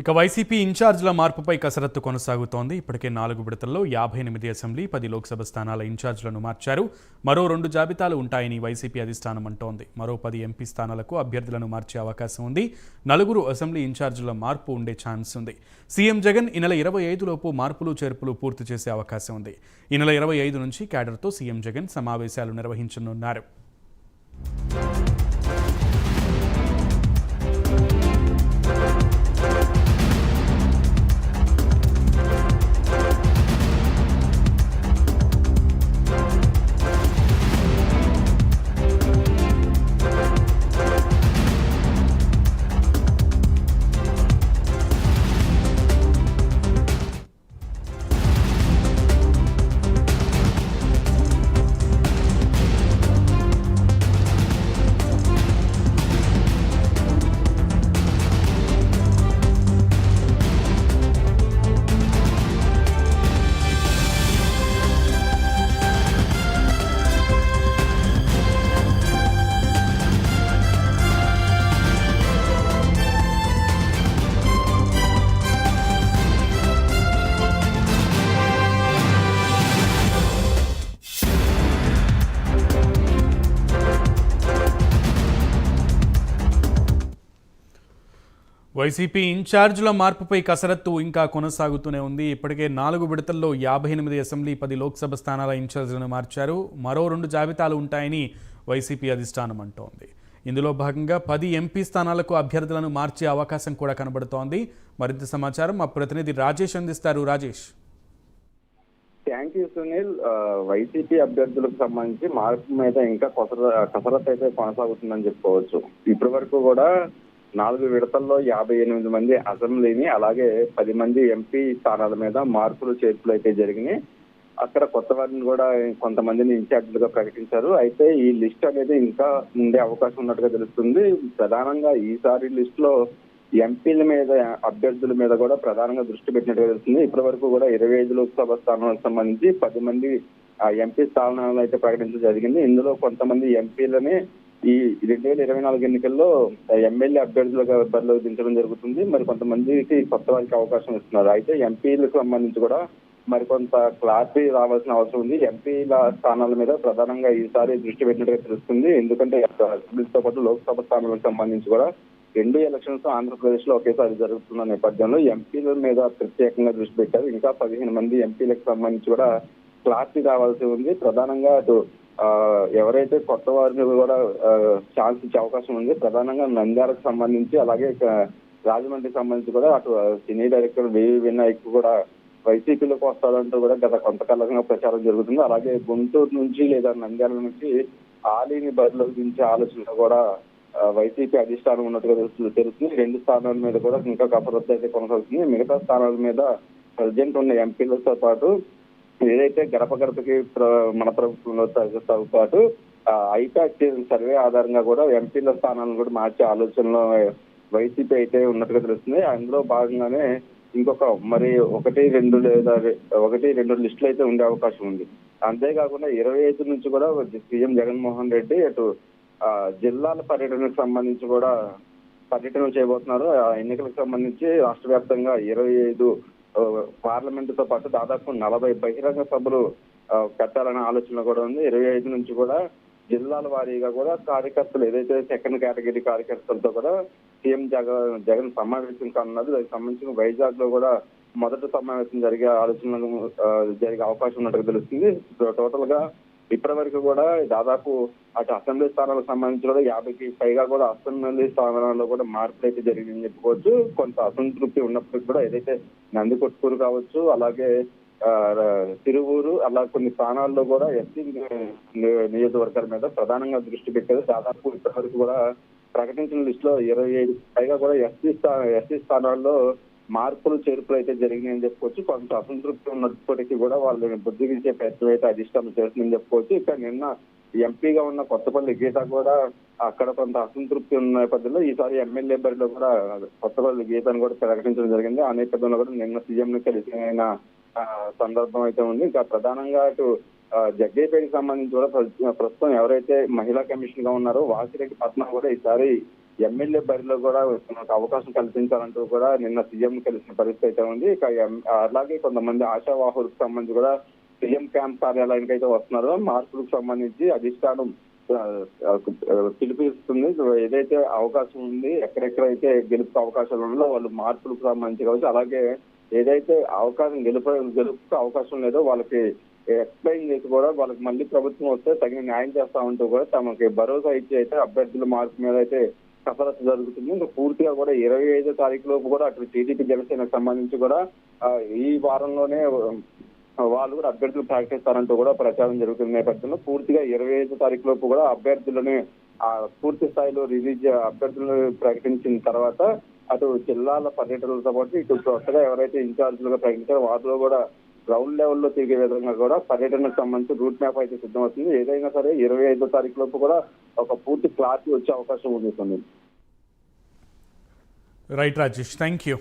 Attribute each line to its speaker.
Speaker 1: ఇక వైసీపీ ఇన్ఛార్జ్ల మార్పుపై కసరత్తు కొనసాగుతోంది. ఇప్పటికే నాలుగు విడతల్లో యాభై ఎనిమిది అసెంబ్లీ పది లోక్సభ స్థానాల ఇన్ఛార్జ్లను మార్చారు. మరో రెండు జాబితాలు ఉంటాయని వైసీపీ అధిష్టానం అంటోంది. మరో పది ఎంపీ స్థానాలకు అభ్యర్థులను మార్చే అవకాశం ఉంది. నలుగురు అసెంబ్లీ ఇన్ఛార్జీల మార్పు ఉండే ఛాన్స్ ఉంది. సీఎం జగన్ ఈ నెల ఇరవై ఐదులోపు మార్పులు చేర్పులు పూర్తి చేసే అవకాశం ఉంది. ఈ నెల ఇరవై ఐదు నుంచి క్యాడర్తో సీఎం జగన్ సమావేశాలు నిర్వహించనున్నారు. వైసీపీ ఇన్ఛార్జీల మార్పుపై కసరత్తు ఇంకా కొనసాగుతూనే ఉంది. ఇప్పటికే నాలుగు విడతల్లో యాభై ఎనిమిది అసెంబ్లీ పది లోక్సభ స్థానాల ఇన్ఛార్జీలను మార్చారు. మరో రెండు జాబితాలు ఉంటాయని వైసీపీ అధిష్టానం అంటోంది. ఇందులో భాగంగా పది ఎంపీ స్థానాలకు అభ్యర్థులను మార్చే అవకాశం కూడా కనబడుతోంది. మరింత సమాచారం మా ప్రతినిధి రాజేష్ అందిస్తారు. Rajesh.
Speaker 2: Thank you Sunil. YCP అభ్యర్థులకు సంబంధించి మార్పు మీద ఇంకా కొసర కసరత్ అయితే కొనసాగుతుందని చెప్పుకోవచ్చు. ఇప్పటి వరకు కూడా నాలుగు విడతల్లో యాభై ఎనిమిది మంది అసెంబ్లీని అలాగే పది మంది ఎంపీ స్థానాల మీద మార్పులు చేర్పులు అయితే జరిగినాయి. అక్కడ కొత్త వారిని కూడా కొంతమందిని ఇన్ఛార్జీలుగా ప్రకటించారు. అయితే ఈ లిస్ట్ అనేది ఇంకా ఉండే అవకాశం ఉన్నట్టుగా తెలుస్తుంది. ప్రధానంగా ఈసారి లిస్ట్లో ఎంపీల మీద అభ్యర్థుల మీద కూడా ప్రధానంగా దృష్టి పెట్టినట్టుగా తెలుస్తుంది. ఇప్పటి వరకు కూడా ఇరవై ఐదు లోక్సభ స్థానాలకు సంబంధించి పది మంది ఆ ఎంపీ స్థానాలను అయితే ప్రకటించడం జరిగింది. ఇందులో కొంతమంది ఎంపీలని ఈ రెండు వేల ఇరవై నాలుగు ఎన్నికల్లో ఎమ్మెల్యే అభ్యర్థులుగా బరిలో దించడం జరుగుతుంది. మరి కొంతమందికి కొత్త వారికి అవకాశం ఇస్తున్నారు. అయితే ఎంపీలకు సంబంధించి కూడా మరికొంత క్లారిటీ రావాల్సిన అవసరం ఉంది. ఎంపీల స్థానాల మీద ప్రధానంగా ఈసారి దృష్టి పెట్టినట్టుగా తెలుస్తుంది. ఎందుకంటే అసెంబ్లీతో పాటు లోక్సభ స్థానాలకు సంబంధించి కూడా రెండు ఎలక్షన్స్ ఆంధ్రప్రదేశ్లో ఒకేసారి జరుగుతున్న నేపథ్యంలో ఎంపీల మీద ప్రత్యేకంగా దృష్టి పెట్టారు. ఇంకా పదిహేను మంది ఎంపీలకు సంబంధించి కూడా క్లారిటీ రావాల్సి ఉంది. ప్రధానంగా అటు ఎవరైతే కొత్త వారిని కూడా ఛాన్స్ ఇచ్చే అవకాశం ఉంది ప్రధానంగా నంద్యాలకు సంబంధించి అలాగే రాజమండ్రికి సంబంధించి కూడా అటు సినీ డైరెక్టర్ వివి వినాయక్ కూడా వైసీపీలోకి వస్తాడంటూ కూడా గత కొంతకాలంగా ప్రచారం జరుగుతుంది. అలాగే గుంటూరు నుంచి లేదా నంద్యాల నుంచి ఆలీని బరిలోకి దించే ఆలోచన కూడా వైసీపీ అధిష్టానం ఉన్నట్టుగా తెలుస్తుంది తెలుస్తుంది. రెండు స్థానాల మీద కూడా ఇంకా కసరత్తు అయితే కొనసాగుతుంది. మిగతా స్థానాల మీద ప్రజెంట్ ఉన్న ఎంపీలతో పాటు ఏదైతే గడప గడపకి మన ప్రభుత్వంలో తో పాటు ఐపాక్ సర్వే ఆధారంగా కూడా ఎంపీల స్థానాలను కూడా మార్చే ఆలోచనలో వైసీపీ అయితే ఉన్నట్టుగా తెలుస్తుంది. అందులో భాగంగానే ఇంకొక మరి ఒకటి రెండు లేదా ఒకటి రెండు లిస్టులు అయితే ఉండే అవకాశం ఉంది. అంతేకాకుండా ఇరవై ఐదు నుంచి కూడా సీఎం జగన్మోహన్ రెడ్డి అటు జిల్లాల పర్యటనకు సంబంధించి కూడా పర్యటన చేయబోతున్నారు. ఆ ఎన్నికలకు సంబంధించి రాష్ట్ర వ్యాప్తంగా ఇరవై ఐదు పార్లమెంట్తో పాటు దాదాపు నలభై బహిరంగ సభలు పెట్టాలనే ఆలోచన కూడా ఉంది. ఇరవై ఐదు నుంచి కూడా జిల్లాల వారీగా కూడా కార్యకర్తలు ఏదైతే సెకండ్ కేటగిరీ కార్యకర్తలతో కూడా సీఎం జగన్ జగన్ సమావేశం కానున్నది. దానికి సంబంధించిన వైజాగ్లో కూడా మొదటి సమావేశం జరిగే ఆలోచన జరిగే అవకాశం ఉన్నట్టుగా తెలుస్తుంది. టోటల్గా ఇప్పటి వరకు కూడా దాదాపు అటు అసెంబ్లీ స్థానాలకు సంబంధించి కూడా యాభైకి పైగా కూడా అసెంబ్లీ స్థానాల్లో కూడా మార్పులు అయితే జరిగిందని చెప్పుకోవచ్చు. కొంత అసంతృప్తి ఉన్నప్పటికీ కూడా ఏదైతే నంది కొట్టుకూరు కావచ్చు అలాగే తిరువూరు అలా కొన్ని స్థానాల్లో కూడా ఎస్సీ నియోజకవర్గాల మీద ప్రధానంగా దృష్టి పెట్టారు దాదాపు ఇప్పటి వరకు కూడా ప్రకటించిన లిస్ట్లో ఇరవై ఐదు పైగా కూడా ఎస్సీ స్థా ఎస్సీ స్థానాల్లో మార్పులు చేర్పులు అయితే జరిగినాయని చెప్పుకోవచ్చు. కొంత అసంతృప్తి ఉన్నప్పటికీ కూడా వాళ్ళని బుద్ధిగించే ప్రయత్నం అయితే అధిష్టానం చేస్తుందని చెప్పుకోవచ్చు. ఇక నిన్న ఎంపీగా ఉన్న కొత్తపల్లి గీత కూడా అక్కడ కొంత అసంతృప్తి ఉన్న నేపథ్యంలో ఈసారి ఎమ్మెల్యే బరిలో కూడా కొత్తపల్లి గీతను కూడా ప్రకటించడం జరిగింది. ఆ నేపథ్యంలో కూడా నిన్న సీఎం ని కలిసిన సందర్భం అయితే ఉంది. ఇంకా ప్రధానంగా అటు జగ్గేపేటకి సంబంధించి కూడా ప్రస్తుతం ఎవరైతే మహిళా కమిషన్గా ఉన్నారో వాసిరెడ్డి పద్మ కూడా ఈసారి ఎమ్మెల్యే బరిలో కూడా అవకాశం కల్పించాలంటూ కూడా నిన్న సీఎం కలిసిన పరిస్థితి అయితే ఉంది. ఇక అలాగే కొంతమంది ఆశావాహులకు సంబంధించి కూడా సీఎం క్యాంప్ కార్యాలయానికి అయితే వస్తున్నారు. మార్పులకు సంబంధించి అధిష్టానం పిలిపిస్తుంది ఏదైతే అవకాశం ఉంది ఎక్కడెక్కడైతే గెలుపు అవకాశాలు ఉన్నాయో వాళ్ళు మార్పులకు సంబంధించి కావచ్చు అలాగే ఏదైతే అవకాశం గెలుపు గెలుపుకు అవకాశం లేదో వాళ్ళకి ఎక్స్ప్లెయిన్ చేసి కూడా వాళ్ళకి మళ్ళీ ప్రభుత్వం వస్తే తగిన న్యాయం చేస్తా ఉంటూ కూడా తమకి భరోసా ఇచ్చి అయితే అభ్యర్థుల మార్పు మీద అయితే కసరత్తు జరుగుతుంది. ఇంకా పూర్తిగా కూడా ఇరవై ఐదో తారీఖు లోపు కూడా అటు టీడీపీ జనసేనకు సంబంధించి కూడా ఈ వారంలోనే వాళ్ళు కూడా అభ్యర్థులు ప్రకటిస్తారంటూ కూడా ప్రచారం జరుగుతున్న నేపథ్యంలో పూర్తిగా ఇరవై ఐదో తారీఖు లోపు కూడా అభ్యర్థులని పూర్తి స్థాయిలో రిలీజ్ అభ్యర్థులను ప్రకటించిన తర్వాత అటు జిల్లాల పర్యటనలతో పాటు ఇటు కొత్తగా ఎవరైతే ఇన్ఛార్జీలుగా ప్రకటించారో వాటిలో కూడా గ్రౌండ్ లెవెల్లో తిరిగే విధంగా కూడా పర్యటనకు సంబంధించి రూట్ మ్యాప్ అయితే సిద్ధమవుతుంది. ఏదైనా సరే ఇరవై ఐదో తారీఖు లోపు కూడా ఒక పూర్తి క్లారిటీ వచ్చే అవకాశం ఉంది. Sunil
Speaker 1: right Rajesh thank you